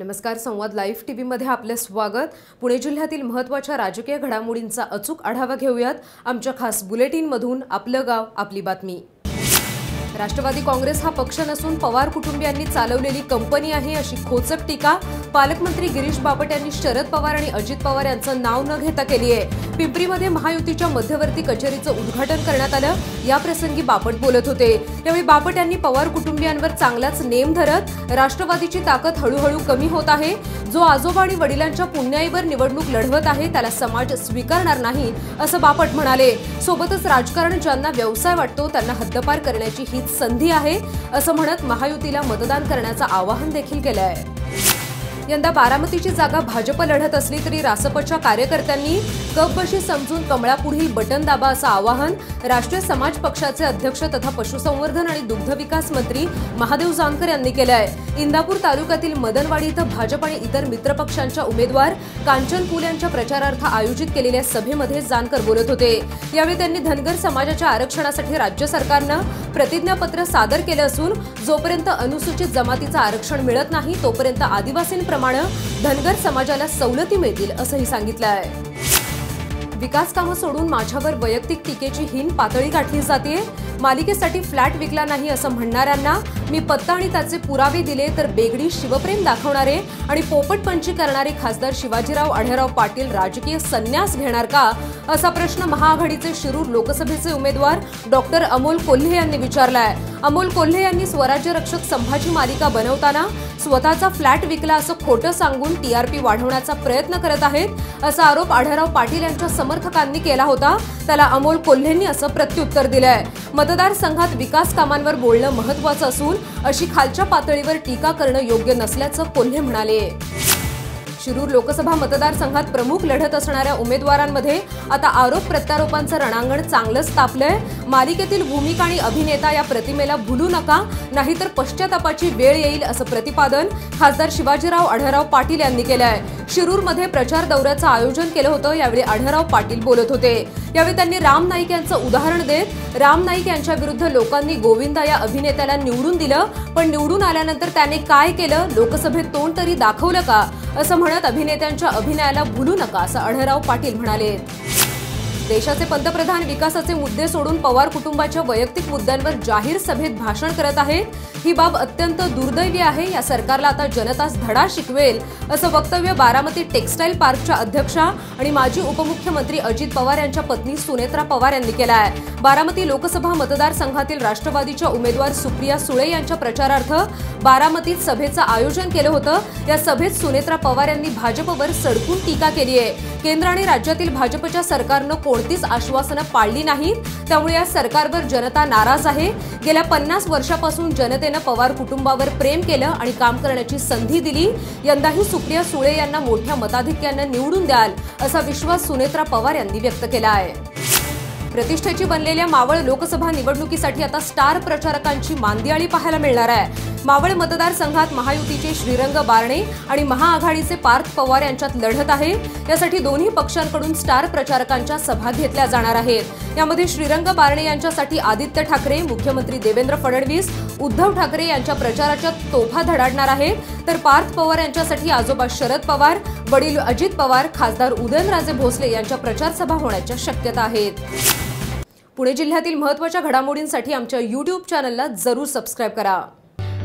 नमस्कार संवाद लाईव्ह टीव्हीमध्ये आपले स्वागत. पुणे जिल्ह्यातील महत्त्वाच्या राजकीय घडामोडींचा अचूक आढावा घेऊयात. आमच्या खास बुलेटिनमधून आपलं गाव आपली बातमी. राष्ट्रवादी काँग्रेस हा पक्ष नसून पवार कुटुंबियांनी चालवलेली कंपनी आहे अशी खोचक टीका. पालकमंत्री गिरीश बापट यांनी शरद पवार आणि अजित पवार यांचं नाव न घेता केली आहे पिंपरीमध्ये महायुतीच्या मध्यवर्ती कचेरीचं उद्घाटन करण्यात आलं. या प्रसंगी बापट बोलत होते. त्यावेळी बापट यांनी पवार कुटुंबियांवर चांगलाच नेम धरत राष्ट्रवादीची ताकद हळूहळू कमी होत आहे. जो आजोबा आणि वडिलांच्या पुण्याईवर निवडणूक लढवत आहे त्याला समाज स्वीकारणार नाही असं बापट म्हणाले. सोबतच राजकारण ज्यांना व्यवसाय वाटतो त्यांना हद्दपार करण्याची हीच संधी आहे असं म्हणत महायुतीला मतदान करण्याचं आवाहन देखील केलं आहे यंदा बारामतीची जागा भाजप लढत असली तरी रासपच्या कार्यकर्त्यांनी कपबशी समजून कमळापुढील बटन दाबा असं आवाहन राष्ट्रीय समाज पक्षाचे अध्यक्ष तथा पशुसंवर्धन आणि दुग्ध विकास मंत्री महादेव जानकर यांनी केलं आहे. इंदापूर तालुक्यातील मदनवाडी इथं भाजप आणि इतर मित्रपक्षांच्या उमेदवार कांचन कुल यांच्या प्रचारार्थ आयोजित केलेल्या सभेमध्ये जानकर बोलत होते. यावेळी त्यांनी धनगर समाजाच्या आरक्षणासाठी राज्य सरकारनं प्रतिज्ञापत्र सादर केलं असून जोपर्यंत अनुसूचित जमातीचं आरक्षण मिळत नाही तोपर्यंत आदिवासींप्रमाणे धनगर समाजाला सवलती मिळतील असंही सांगितलं आहे. विकास कामं सोडून माझ्यावर वैयक्तिक टीकेची हीन पातळी गाठली जाते मालिकेसाठी फ्लॅट विकला नाही असं म्हणणाऱ्यांना मी पत्ता आणि त्याचे पुरावे दिले तर बेगडी शिवप्रेम दाखवणारे आणि पोपटपंची करणारे खासदार शिवाजीराव आढेराव पाटील राजकीय संन्यास घेणार का? असा प्रश्न महाआघाडीचे शिरूर लोकसभेचे उमेदवार डॉक्टर अमोल कोल्हे यांनी विचारलाय. अमोल कोल्हे यांनी स्वराज्य रक्षक संभाजी मालिका बनवताना स्वतःचा फ्लॅट विकला असं खोटं सांगून टीआरपी वाढवण्याचा प्रयत्न करत आहेत असा आरोप आढळराव पाटील यांच्या समर्थकांनी केला होता. त्याला अमोल कोल्हेंनी असं प्रत्युत्तर दिलंय. मतदारसंघात विकास कामांवर बोलणं महत्वाचं असून अशी खालच्या पातळीवर टीका करणं योग्य नसल्याचं कोल्हे म्हणाले. शिरूर लोकसभा मतदारसंघात प्रमुख लढत असणाऱ्या उमेदवारांमध्ये आता आरोप प्रत्यारोपांचं रणांगण चांगलंच तापलंय. मालिकेतील भूमिका आणि अभिनेता या प्रतिमेला भुलू नका नाहीतर पश्चातापाची वेळ येईल असं प्रतिपादन खासदार शिवाजीराव आढळराव पाटील यांनी केलं आहे शिरूरमध्ये प्रचार दौऱ्याचं आयोजन केलं होतं यावेळी आढळराव पाटील बोलत होते. यावेळी त्यांनी राम नाईक यांचं उदाहरण देत राम नाईक यांच्या विरुद्ध लोकांनी गोविंदा या अभिनेत्याला निवडून दिलं पण निवडून आल्यानंतर त्याने काय केलं लोकसभेत तोंड तरी दाखवलं का असं म्हणत अभिनेत्यांच्या अभिनयाला भुलू नका असं आढळराव पाटील म्हणाले. देशाचे पंतप्रधान विकासाचे मुद्दे सोडून पवार कुटुंबाच्या वैयक्तिक मुद्द्यांवर जाहीर सभेत भाषण करत आहेत ही बाब अत्यंत दुर्दैवी आहे. या सरकारला आता जनताच धडा शिकवेल असं वक्तव्य बारामती टेक्स्टाईल पार्कच्या अध्यक्षा आणि माजी उपमुख्यमंत्री अजित पवार यांच्या पत्नी सुनेत्रा पवार यांनी केला आहे बारामती लोकसभा मतदारसंघातील राष्ट्रवादीच्या उमेदवार सुप्रिया सुळे यांच्या प्रचारार्थ बारामतीत सभेचं आयोजन केलं होतं. या सभेत सुनेत्रा पवार यांनी भाजपवर सडकून टीका केली आहे केंद्र आणि राज्यातील भाजपच्या सरकारनं कोण कोणतीच आश्वासनं पाळली नाहीत. त्यामुळे या सरकारवर जनता नाराज आहे. गेल्या पन्नास वर्षापासून जनतेनं पवार कुटुंबावर प्रेम केलं आणि काम करण्याची संधी दिली. यंदाही सुप्रिया सुळे यांना मोठ्या मताधिक्यानं निवडून द्याल असा विश्वास सुनेत्रा पवार यांनी व्यक्त केला आहे. प्रतिष्ठेची बनलेल्या मावळ लोकसभा निवडणुकीसाठी आता स्टार प्रचारकांची मांदियाळी पाहायला मिळणार आहे. मावळ मतदारसंघात महायुतीचे श्रीरंग बारणे आणि महाआघाडीचे पार्थ पवार यांच्यात लढत आहे. यासाठी दोन्ही पक्षांकडून स्टार प्रचारकांच्या सभा घेतल्या जाणार आहेत. यामध्ये श्रीरंग बारणे यांच्यासाठी आदित्य ठाकरे मुख्यमंत्री देवेंद्र फडणवीस उद्धव ठाकरे यांच्या प्रचाराच्या तोफा धडाडणार आहेत. तर पार्थ पवार यांच्यासाठी आजोबा शरद पवार वडील अजित पवार खासदार उदयनराजे भोसले यांच्या प्रचारसभा होण्याच्या शक्यता आहेत. पुणे जिल्ह्यातील महत्त्वाच्या घडामोडींसाठी आमच्या युट्यूब चॅनलला जरूर सबस्क्राईब करा.